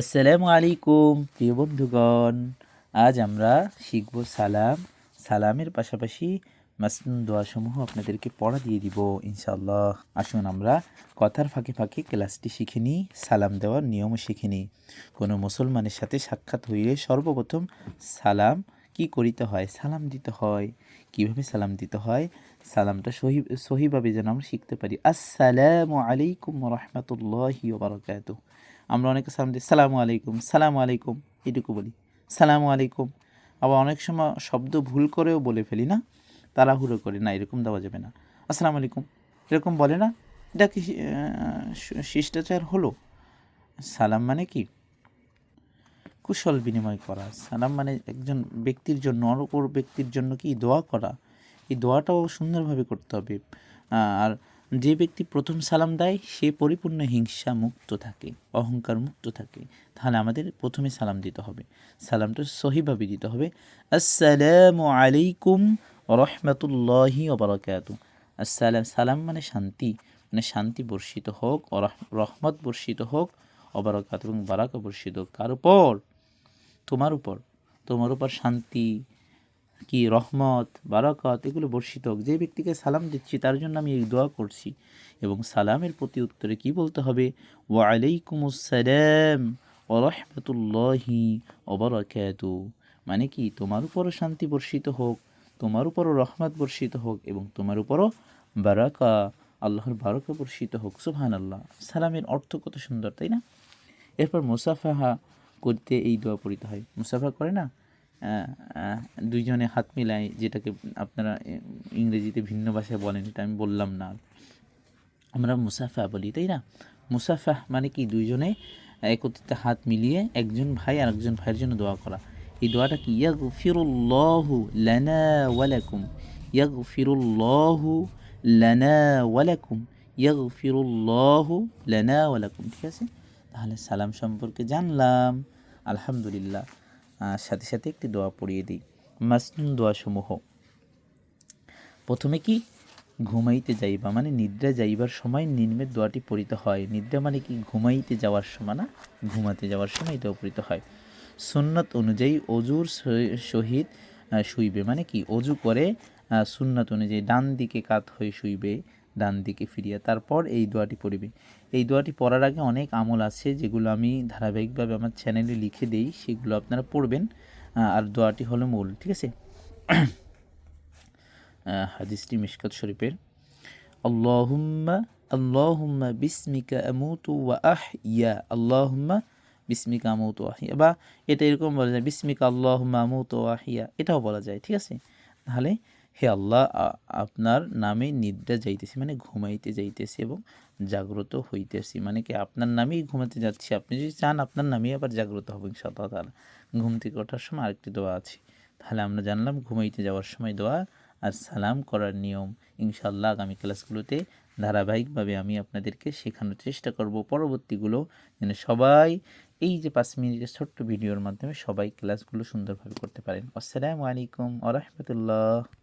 আসসালামু আলাইকুম, প্রিয় বন্ধুগণ। আজ আমরা শিখব সালাম। সালামের পাশাপাশি মাসনুন দোয়াসমূহ আপনাদেরকে পড়া দিয়ে দিব, ইনশাআল্লাহ। আসুন আমরা কথার ফাঁকে ফাঁকে ক্লাসটি শিখে নিই, সালাম দেওয়ার নিয়মও শিখে নিই। কোনো মুসলমানের সাথে সাক্ষাৎ হইলে সর্বপ্রথম সালাম কি করিতে হয়? সালাম দিতে হয়। কীভাবে সালাম দিতে হয়? সালামটা সহি সহিভাবে যেন আমরা শিখতে পারি। আসসালামু আলাইকুম রহমতুল্লাহি বারকাত আমরা অনেকে সালাম দিই, সালামু আলাইকুম সালামু আলাইকুম, এটুকু বলি। সালামু আলাইকুম। আবার অনেক সময় শব্দ ভুল করেও বলে ফেলি না, তাড়াহুড়ো করে না, এরকম দেওয়া যাবে না। আসসালামু আলাইকুম। এরকম বলে না, এটা কি শিষ্টাচার হলো? সালাম মানে কি? কুশল বিনিময় করা। সালাম মানে একজন ব্যক্তির জন্য, অপর ব্যক্তির জন্য কি দোয়া করা? এই দোয়াটাও সুন্দরভাবে করতে হবে। আর যে ব্যক্তি প্রথম সালাম দেয়, সে পরিপূর্ণ হিংসা মুক্ত থাকে, অহংকার মুক্ত থাকে। তাহলে আমাদের প্রথমে সালাম দিতে হবে। সালামটা সহিভাবে দিতে হবে। আসসালামু আলাইকুম রহমতুল্লাহি ওবরাকাতু আসসালাম, সালাম মানে শান্তি। মানে শান্তি বর্ষিত হোক রহমত বর্ষিত হোক অবরাকাত এবং বারাকা বর্ষিত হোক। কার উপর? তোমার উপর। তোমার উপর শান্তি কি রহমত, বারাকাত, এগুলো বর্ষিত হোক। যে ব্যক্তিকে সালাম দিচ্ছি, তার জন্য আমি এই দোয়া করছি। এবং সালামের প্রতি উত্তরে কি বলতে হবে? ওয়ালাইকুম আসসালাম ও রহমতুল্লাহি ওবরাকাতু মানে কি? তোমার উপরও শান্তি বর্ষিত হোক, তোমার উপরও রহমত বর্ষিত হোক এবং তোমার উপরও বারাকা, আল্লাহর বারাকা বর্ষিত হোক। সুবহান আল্লাহ সালামের অর্থ কত সুন্দর, তাই না? এরপর মুসাফাহা করতে এই দোয়া পড়িতে হয়। মুসাফা করে না? দুইজনে হাত মিলায় যেটাকে আপনারা ইংরেজিতে ভিন্ন ভাষায় বলেন, এটা আমি বললাম না। আমরা মুসাফা বলি, তাই না? মুসাফা মানে কি? দুইজনে একত্রিত হাত মিলিয়ে একজন ভাই আর একজন ভাইয়ের জন্য দোয়া করা। এই দোয়াটা কি? ইয়াগ ফিরুল্লাহু লানা ওয়ালাকুম। ইয়াগ ফিরুল্লাহু লানা ওয়ালাকুম। ইয়াগ ফিরুল্লাহু লানা ওয়ালাকুম। ঠিক আছে? তাহলে সালাম সম্পর্কে জানলাম। আলহামদুলিল্লাহ। সাথে সাথে একটি দোয়া পড়িয়ে দিই। মাসনুন দোয়াসমূহ। প্রথমে কি? ঘুমাইতে যাইবা মানে নিদ্রা যাইবার সময় নিম্নের দোয়াটি পড়িতে হয়। নিদ্রা মানে কি? ঘুমাইতে যাওয়ার সময়, না? ঘুমাতে যাওয়ার সময় এটাও পড়িতে হয়। সুন্নত অনুযায়ী অজুর সহি- সহিত শুইবে মানে কি? অজু করে সুন্নত অনুযায়ী ডান দিকে কাত হয়ে শুইবে, ডান দিকে ফিরিয়া, তারপর এই দোয়াটি পড়িবে। এই দোয়াটি পড়ার আগে অনেক আমল আছে যেগুলো আমি ধারাবাহিকভাবে আমার চ্যানেলে লিখে দেই সেগুলো আপনারা পড়বেন। আর দোয়াটি হলো মূল ঠিক আছে? আহ, হাদিসটি মিশকাত শরীফের। আল্লাহুম্মা আল্লাহুম্মা বিসমিকা আমুতু ওয়া আহইয়া আল্লাহুম্মা বিসমিকা আমুতু ওয়া আহইয়া বা এটা এরকম বলা যায় বিসমিকা আল্লাহুম্মা আমুতু ওয়া আহইয়া এটাও বলা যায় ঠিক আছে? তাহলে হে আল্লাহ আপনার নামে নিদ্রা যাইতেছি মানে ঘুমাইতে যাইতেছি এবং জাগ্রত হইতেছি। মানে কি, আপনার নামেই ঘুমাতে যাচ্ছি। আপনি যদি চান, আপনার নামেই আবার জাগ্রত হব ইনশাআল্লাহ তাআলা। ঘুম থেকে ওঠার সময় আরেকটি দোয়া আছে। তাহলে আমরা জানলাম, ঘুমাইতে যাওয়ার সময় দোয়া আর সালাম করার নিয়ম। ইনশাআল্লাহ আগামী ক্লাসগুলোতে ধারাবাহিকভাবে আমি আপনাদেরকে শেখানোর চেষ্টা করব। পরবর্তীগুলো যেন সবাই, এই যে পাঁচ মিনিটের ছোট্ট ভিডিওর মাধ্যমে সবাই ক্লাসগুলো সুন্দরভাবে করতে পারেন। আসসালামু আলাইকুম আ রহমতুল্লাহ।